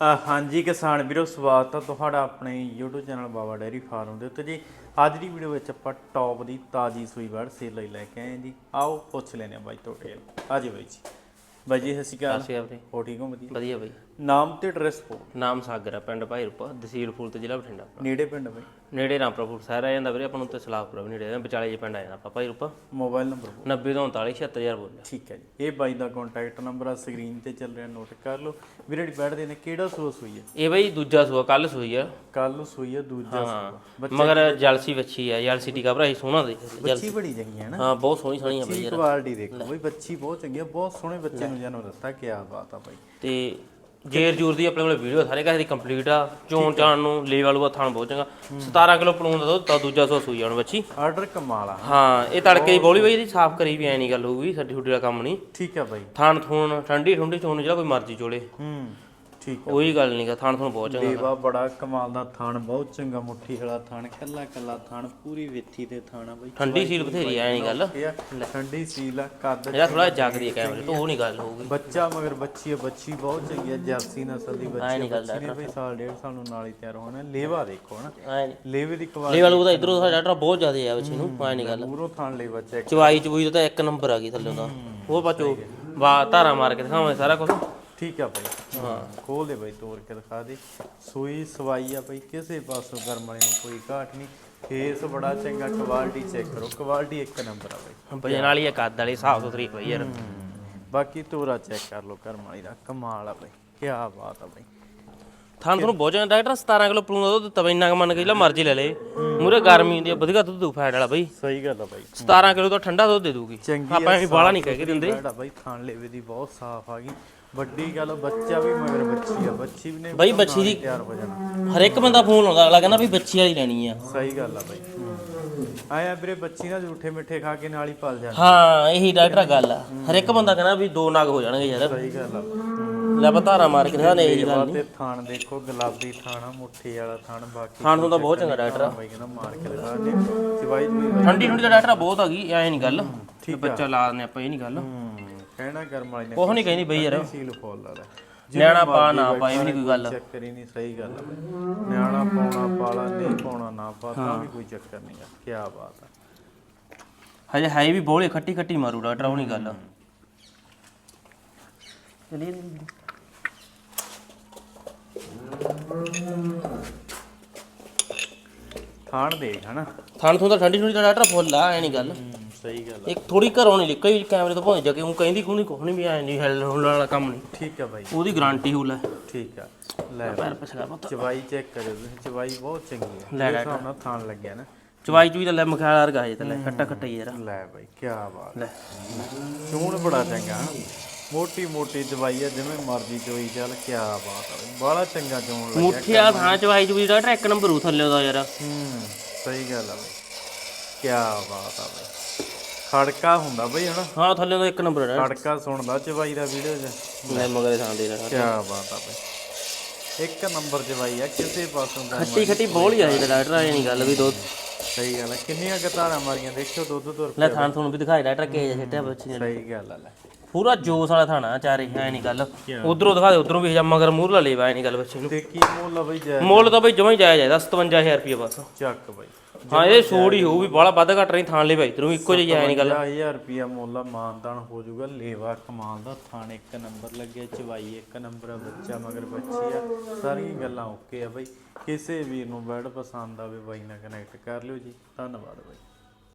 ਹਾਂਜੀ ਕਿਸਾਨ ਵੀਰੋ ਸਵਾਗਤ ਹੈ ਤੁਹਾਡਾ ਆਪਣੇ YouTube channel Baba dairy farm ਦੇ ਉੱਤੇ ਜੀ। ਅੱਜ ਦੀ ਵੀਡੀਓ ਵਿੱਚ ਆਪਾਂ ਟੌਪ ਦੀ ਤਾਜੀ ਸੂਈ ਵੜ ਸੇਲ ਲਈ ਲੈ ਕੇ ਆਏ ਜੀ। ਆਓ ਪੁੱਛ ਲੈਨੇ ਆ ਬਾਈ ਤੁਹਾਡੇ ਆਜੇ ਬਾਈ ਜੀ। ਬਾਈ ਜੀ ਸਤਿ ਸ਼੍ਰੀ ਅਕਾਲ। ਹੋ ਠੀਕ ਹੋ? ਵਧੀਆ। ਵਧੀਆ ਬਈ। ਨਾਮ ਤੇ ਐਡਰੈਸ ਪੋ ਨਾਮ ਸਾਗਰ ਪਿੰਡ ਭਾਈਰੂਪਾ ਤਹਿਸੀਲ ਫੂਲ ਤੇ ਜ਼ਿਲ੍ਹਾ ਬਠਿੰਡਾ ਨੇੜੇ ਪਿੰਡ ਬਾਈ। ਨੇੜੇ ਰਾਮਪੁਰ ਸ਼ਹਿਰ ਆ ਜਾਂਦਾ ਵੀਰੇ ਆਪਾਂ ਨੂੰ ਤੇ ਸਲਾਹਪੁਰ ਵੀ ਨੇੜੇ ਆ ਵਿਚਾਲੇ ਜੇ ਪਿੰਡ ਆ ਜਾਂਦਾ ਆਪਾਂ ਭਾਈਰੂਪਾ ਮੋਬਾਈਲ ਨੰਬਰ 90 ਤੋਂ 39 76000 ਬੋਲਿਆ ਠੀਕ ਹੈ ਜੀ। ਇਹ ਬਾਈ ਦਾ ਕੰਟੈਕਟ ਨੰਬਰ ਆ ਸਕਰੀਨ ਤੇ ਚੱਲ ਰਿਹਾ ਨੋਟ ਕਰ ਲਓ। ਵੀਰੇ ਦੀ ਬੈਠਦੇ ਨੇ ਕਿਹੜਾ ਸੂਸ ਹੋਈ ਹੈ? ਇਹ ਬਈ ਦੂਜਾ ਸੂਆ ਕੱਲ ਸੂਈ ਆ। ਕੱਲ ਨੂੰ ਸੂਈ ਹੈ ਦੂਜਾ ਹਾਂ ਮਗਰ ਜਲਸੀ ਵੱਛੀ ਆ ਜਲਸੀ ਟੀਕਾ ਭਰਾ ਸੋਹਣਾ ਦੇਖ। ਬੱਚੀ ਬੜੀ ਚੰਗੀ ਹੈ ਨਾ। ਹਾਂ ਬਹੁਤ ਸੋਹਣੀ ਸੋਹਣੀ ਆ ਬਈ ਬੱਚੀ ਕੁਆਲਿਟੀ ਦੇਖੋ ਬਈ ਬੱਚੀ ਬਹੁਤ ਚੰਗੀ ਹੈ ਬਹੁਤ ਸੋਹਣੇ ਬੱਚੇ ਨੂੰ ਜਨਮ ਦਿੱਤਾ ਕੀ ਬਾਤ ਆ ਬਾਈ। ਤੇ ਜੇਰ ਜੂਰ ਦੀ ਆਪਣੇ ਕੋਲ ਵੀਡੀਓ ਸਾਰੇ ਦੀ ਕੰਪਲੀਟ ਆ। ਚੋਣ ਚਾਣ ਨੂੰ ਲੇ ਵਾਲੂ ਆ ਥਾਣ ਬਹੁਤ ਚੰਗਾ। 17 ਕਿਲੋ ਪਲੂਣ ਦਾ ਦੁੱਧ ਤਾਂ ਦੂਜਾ ਸੂਆ ਸੂਈ ਆਉਣ ਬੱਚੀ। ਆਰਡਰ ਕਮਾਲ ਆ। ਹਾਂ ਇਹ ਤੜਕੇ ਦੀ ਬੋਲੀ ਬਈ ਇਹਦੀ ਸਾਫ਼ ਕਰੀ ਵੀ ਐ ਨਹੀਂ ਗੱਲ ਹੋਊਗੀ ਸਾਡੀ ਛੁੱਟੀ ਦਾ ਕੰਮ ਨਹੀਂ ਠੀਕ ਆ ਬਾਈ। ਥਾਣ ਥੂਣ ਠੰਡੀ ਠੰਡੀ ਚੋਣ ਜਿਹੜਾ ਕੋਈ ਮਰਜ਼ੀ ਚੋਲੇ। ਹੂੰ। ਠੀਕ ਉਹੀ ਗੱਲ ਨਹੀਂਗਾ ਥਾਣ ਥੂਣ ਬਹੁਤ ਚੰਗਾ ਦੇਵਾ ਬੜਾ ਕਮਾਲ ਦਾ ਥਾਣ ਬਹੁਤ ਚੰਗਾ ਮੁੱਠੀ ਵਾਲਾ ਥਾਣ ਕੱਲਾ ਕੱਲਾ ਥਾਣ ਪੂਰੀ ਵਿੱਥੀ ਤੇ ਥਾਣਾ ਬਾਈ। ਠੰਡੀ ਸੀਲ ਬਥੇਰੀ ਐ ਨਹੀਂ ਗੱਲ। ਇਹ ਆ, ਠੰਡੀ ਸੀਲ ਆ ਕੱਦ ਇਹਦਾ ਥੋੜਾ ਜਾਗਦੀ ਹੈ ਕੈਮਰੇ ਤੋਂ ਉਹ ਨਹੀਂ ਗੱਲ ਹੋਊਗੀ। ਬੱਚਾ ਮਗਰ ਬੱਚੀ ਆ ਬੱਚੀ ਬਹੁਤ ਚੰਗੀ ਆ ਜਰਸੀ ਨਸਲ ਦੀ ਬੱਚੀ ਆ ਨਹੀਂ ਗੱਲ ਬੱਚੀ ਨੇ ਬਈ ਸਾਲ ਡੇਢ ਸਾਲ ਨੂੰ ਨਾਲ ਹੀ ਤਿਆਰ ਹੋਣਾ ਲੇਵਾ ਦੇਖੋ ਨਾ ਐ ਨਹੀਂ ਲੇਵੇ ਦੀ ਕੁਆਲਿਟੀ ਲੇ ਵਾਲੂ ਦਾ ਇਧਰੋਂ ਦਾ ਡਾਕਟਰ ਬਹੁਤ ਜ਼ਿਆਦਾ ਆ ਬੱਚੇ ਨੂੰ ਐ ਨਹੀਂ ਗੱਲ। ਪੂਰੋ ਥਾਣ ਲੇਵਾ ਚੈੱਕ ਚਵਾਈ ਚਬੂਈ ਦਾ ਤਾਂ ਇੱਕ ਨੰਬਰ ਆ ਗਈ ਥੱਲੇ ਉਹ ਬਾਚੋ ਵਾ ਧਾਰਾ ਮਾਰ ਕੇ ਦਿਖਾਵਾਂਗੇ ਸਾਰਾ ਕੁਝ ਠੀਕ ਆ ਬਾਈ। ਹਾਂ। ਖੋਲ ਦੇ ਬਾਈ ਤੋੜ ਕੇ ਦਿਖਾ ਦੇ। ਸੂਈ ਸਵਾਈ ਆ ਬਾਈ ਕਿਸੇ ਪਾਸੋਂ ਗਰਮ ਵਾਲੇ ਨੂੰ ਕੋਈ ਘਾਟ ਨਹੀਂ। ਫੇਸ ਬੜਾ ਚੰਗਾ ਕੁਆਲਿਟੀ ਚੈੱਕ ਕਰੋ। ਕੁਆਲਿਟੀ ਇੱਕ ਨੰਬਰ ਆ ਬਾਈ। ਭਜਨ ਵਾਲੀ ਆ ਕੱਦ ਵਾਲੀ ਸਾਫ਼ ਸੁਥਰੀ ਪਈ ਯਾਰ। ਬਾਕੀ ਤੋਰਾ ਚੈੱਕ ਕਰ ਲਓ ਗਰਮ ਵਾਲੀ ਦਾ। ਕਮਾਲ ਆ ਬਾਈ ਕੀ ਬਾਤ ਆ ਬਾਈ। ਥਾਂ ਤੁਹਾਨੂੰ ਬਹੁਤ ਚੰਗਾ ਡਾਕਟਰ 17 ਕਿਲੋ ਪਲੂਣ ਦਾ ਦੁੱਧ ਤਵੇ ਇੰਨਾ ਕੁ ਮੰਨ ਕੇ ਜਿਹੜਾ ਮਰਜ਼ੀ ਲੈ ਲੇ। ਮੂਰੇ ਗਰਮੀ ਹੁੰਦੀ ਆ ਵਧੀਆ ਦੁੱਧ ਦੂ ਫੈਟ ਵਾਲਾ ਬਈ। ਸਹੀ ਗੱਲ ਆ ਬਾਈ। 17 ਕਿਲੋ ਦਾ ਠੰਡਾ ਦੁੱਧ ਦੇ ਦੂਗੀ। ਚੰਗੀ ਆਪਾਂ ਐਵੇਂ ਬਾਲਾ ਨਹੀਂ ਕਹਿ ਕੇ ਦਿੰਦੇ। ਬਾਈ ਥਾਣ ਲੇਵੇ ਦੀ ਬਹੁਤ ਸਾਫ਼ ਆ ਗਈ। ਵੱਡੀ ਗੱਲ ਬੱਚਾ ਵੀ ਮਗਰ ਬੱਚੀ ਆ ਬੱਚੀ ਵੀ ਨੇ ਬਾਈ ਬੱਚੀ ਦੀ ਤਿਆਰ ਹੋ ਜਾਣਾ। ਹਰ ਇੱਕ ਬੰਦਾ ਫੋਨ ਲਾਉਂਦਾ ਅਗਲਾ ਕਹਿੰਦਾ ਵੀ ਬੱਚੀ ਵਾਲੀ ਲੈਣੀ ਆ। ਸਹੀ ਗੱਲ ਆ ਬਾਈ। ਆਇਆ ਵੀਰੇ ਬੱਚੀ ਨਾ ਝੂਠੇ ਮਿੱਠੇ ਖਾ ਕੇ ਨਾਲ ਹੀ ਪਲ ਜਾਣਾ ਹਾਂ ਇਹੀ ਡਾਕਟਰ ਗੱਲ ਆ। ਹਰ ਇੱਕ ਬੰਦਾ ਕਹਿੰਦਾ ਵੀ ਦੋ ਨਗ ਹੋ ਜਾਣਗੇ ਯਾਰ। ਸਹੀ ਗੱਲ ਆ। ਲੈ ਧਾਰਾ ਮਾਰ ਕੇ ਨੇ ਇਹ ਗੱਲ ਤੇ ਥਾਣ ਦੇਖੋ ਗੁਲਾਬੀ ਥਾਣਾ ਮੁੱਠੀ ਵਾਲਾ ਥਾਣ ਬਾਕੀ ਖਾਣ ਨੂੰ ਤਾਂ ਬਹੁਤ ਚੰਗਾ ਡਾਕਟਰ ਆ। ਬਾਈ ਕਹਿੰਦਾ ਮਾਰ ਕੇ ਦਿਖਾ ਦੇ ਚੁਈ ਠੰਡੀ ਠੰਡੀ ਦਾ ਡਾਕਟਰ ਬਹੁਤ ਆ ਗਈ ਐ ਨਹੀਂ ਗੱਲ। ਬੱਚਾ ਲਾ ਦਿੰਦੇ ਆਪਾਂ ਇਹ ਨਹੀਂ ਗੱਲ। ਕਹਿਣਾ ਕਰਮ ਵਾਲੀ ਨੇ ਕੁਛ ਨਹੀਂ ਕਹਿੰਦੀ ਬਈ ਯਾਰ। ਸੀਲ ਫੋਲ ਲਾ ਲੈ। ਨਿਆਣਾ ਪਾ ਨਾ ਪਾ ਇਹ ਵੀ ਨਹੀਂ ਕੋਈ ਗੱਲ। ਚੱਕਰ ਹੀ ਨਹੀਂ ਸਹੀ ਗੱਲ ਆ ਬਈ। ਨਿਆਣਾ ਪਾਉਣਾ ਪਾਲਾ ਨਹੀਂ ਪਾਉਣਾ ਨਾ ਪਾ ਤਾਂ ਵੀ ਕੋਈ ਚੱਕਰ ਨਹੀਂ ਆ। ਕੀ ਬਾਤ ਆ। ਹਜੇ ਹੈ ਵੀ ਬੋਲੇ ਖੱਟੀ ਖੱਟੀ ਮਾਰੂ ਡਾਕਟਰ ਉਹ ਨਹੀਂ ਗੱਲ। ਚਲੀਏ ਥਾਣ ਦੇਖ ਹਨਾ? ਥਾਣ ਤੋਂ ਤਾਂ ਠੰਡੀ ਠੰਡੀ ਦਾ ਡਾਕਟਰ ਫੁੱਲ ਆ ਐ ਨਹੀਂ ਗੱਲ। ਸਹੀ ਗੱਲ ਇੱਕ ਥੋੜੀ ਘਰੋਂ ਨਹੀਂ ਨਿਕਲੀ ਕੈਮਰੇ ਤੋਂ ਭਾਵੇਂ ਜਾ ਕੇ ਉਹ ਕਹਿੰਦੀ ਕੋਈ ਨਹੀਂ ਕੁਛ ਨਹੀਂ ਵੀ ਐ ਨਹੀਂ ਹਿੱਲ ਹੁੱਲ ਵਾਲਾ ਕੰਮ ਨਹੀਂ ਠੀਕ ਆ ਬਾਈ। ਉਹਦੀ ਗਾਰੰਟੀ ਹੋ ਲੈ। ਠੀਕ ਆ। ਲੈ ਪੈਰ ਪੁੱਤ। ਚਵਾਈ ਚੈੱਕ ਕਰਿਓ ਤੁਸੀਂ ਚਵਾਈ ਬਹੁਤ ਚੰਗੀ ਆ। ਲੈ ਲੈ ਹਿਸਾਬ ਨਾਲ ਥਾਣ ਲੱਗਿਆ ਨਾ। ਚਵਾਈ ਚੂਈ ਤਾਂ ਲੈ ਮਖਿਆਲ ਵਰਗਾ ਹੈ ਤਾਂ ਲੈ ਖੱਟਾ ਖੱਟਾ ਹੀ ਯਾਰ। ਲੈ ਬਾਈ ਕੀ ਬਾਤ। ਲੈ। ਚੂਣ ਬੜਾ ਚੰਗਾ ਮੋਟੀ ਮੋਟੀ ਦਵਾਈ ਆ ਜਿਵੇਂ ਮਰਜ਼ੀ ਚੋਈ ਚੱਲ ਕੀ ਬਾਤ ਆ ਬਈ। ਬੜਾ ਚੰਗਾ ਚੂਣ ਲੱਗਿਆ ਮੁੱਠਿਆ ਥਾਂ ਚਵਾਈ ਚੂਈ ਡਾਕਟਰ ਇੱਕ ਨੰਬਰ ਉ ਥੱਲੇ ਦਾ ਯਾਰ। ਹੂੰ ਸਹੀ ਗੱਲ ਆ ਬਈ। ਕੀ ਬਾਤ ਆ ਬਈ। ਖੜਕਾ ਹੁੰਦਾ ਬਈ ਹਨਾ। ਹਾਂ ਥੱਲੇ ਦਾ ਇੱਕ ਨੰਬਰ ਹੈ। ਖੜਕਾ ਸੁਣਦਾ ਚਵਾਈ ਦਾ ਵੀਡੀਓ 'ਚ। ਲੈ ਮਗਰੇ ਥਾਂ ਦੇ ਕੀ ਬਾਤ ਆ ਬਈ। ਇੱਕ ਨੰਬਰ ਚਵਾਈ ਆ ਕਿਸੇ ਪਾਸੋਂ ਦਾ ਖੱਟੀ ਖੱਟੀ ਬੋਲ ਹੀ ਆ ਜਿਹੜਾ ਡਾਕਟਰ ਆ ਨਹੀਂ ਗੱਲ ਵੀ ਦੋ ਸਹੀ ਗੱਲ ਆ ਕਿੰਨੀਆਂ ਗਤਾਰਾਂ ਮਾਰੀਆਂ ਦੇਖਿਓ ਦੁੱਧ ਤੁਰ ਲੈ ਥਾਂ ਤੁਹਾਨੂੰ ਵੀ ਦਿਖਾਈ ਡਾਕਟਰ ਕੇ ਛੱਟਿਆ ਬੱਚੀ ਨੇ ਸਹੀ ਗੱਲ ਆ ਲੈ। ਪੂਰਾ ਜੋਸ ਵਾਲਾ ਥਾਣਾ ਚਾਰੇ ਐ ਨਹੀਂ ਗੱਲ। ਉਧਰੋਂ ਦਿਖਾ ਦੇ ਉਧਰੋਂ ਵੀ ਜਾ ਮਗਰ ਮੂਰਲਾ ਲੈਵਾ ਐ ਨਹੀਂ ਗੱਲ ਬੱਚੇ ਨੂੰ ਤੇ ਕੀ ਮੁੱਲ ਆ ਬਈ ਜੈ ਮੁੱਲ ਤਾਂ ਬਈ ਜਮਾਂ ਹੀ ਜਾਇਜ਼ ਹੈ 57000 ਰੁਪਏ ਬਸ। ਚੱਕ ਬਈ। ਹਾਂ ਇਹ ਸੋੜ ਹੀ ਹੋਊ ਵੀ ਬਾਲਾ ਵੱਧ ਘੱਟ ਨਹੀਂ ਥਾਣ ਲਈ ਭਾਈ ਤੈਨੂੰ ਇੱਕੋ ਜਿਹੀ ਐ ਨਹੀਂ ਗੱਲ। 1000 ਰੁਪਿਆ ਮੁੱਲ ਆ, ਮਾਨਦਾਨ ਹੋ ਜਾਊਗਾ ਲੇਵਾ ਕਮਾਲ ਦਾ ਥਾਣ ਇੱਕ ਨੰਬਰ ਲੱਗਿਆ ਚਵਾਈ ਇੱਕ ਨੰਬਰ ਆ ਬੱਚਾ ਮਗਰ ਬੱਚੀ ਆ ਸਾਰੀਆਂ ਗੱਲਾਂ ਓਕੇ ਆ ਬਈ। ਕਿਸੇ ਵੀਰ ਨੂੰ ਬੈਡ ਪਸੰਦ ਆਵੇ ਬਾਈ ਨਾਲ ਕਨੈਕਟ ਕਰ ਲਿਓ ਜੀ। ਧੰਨਵਾਦ ਬਾਈ।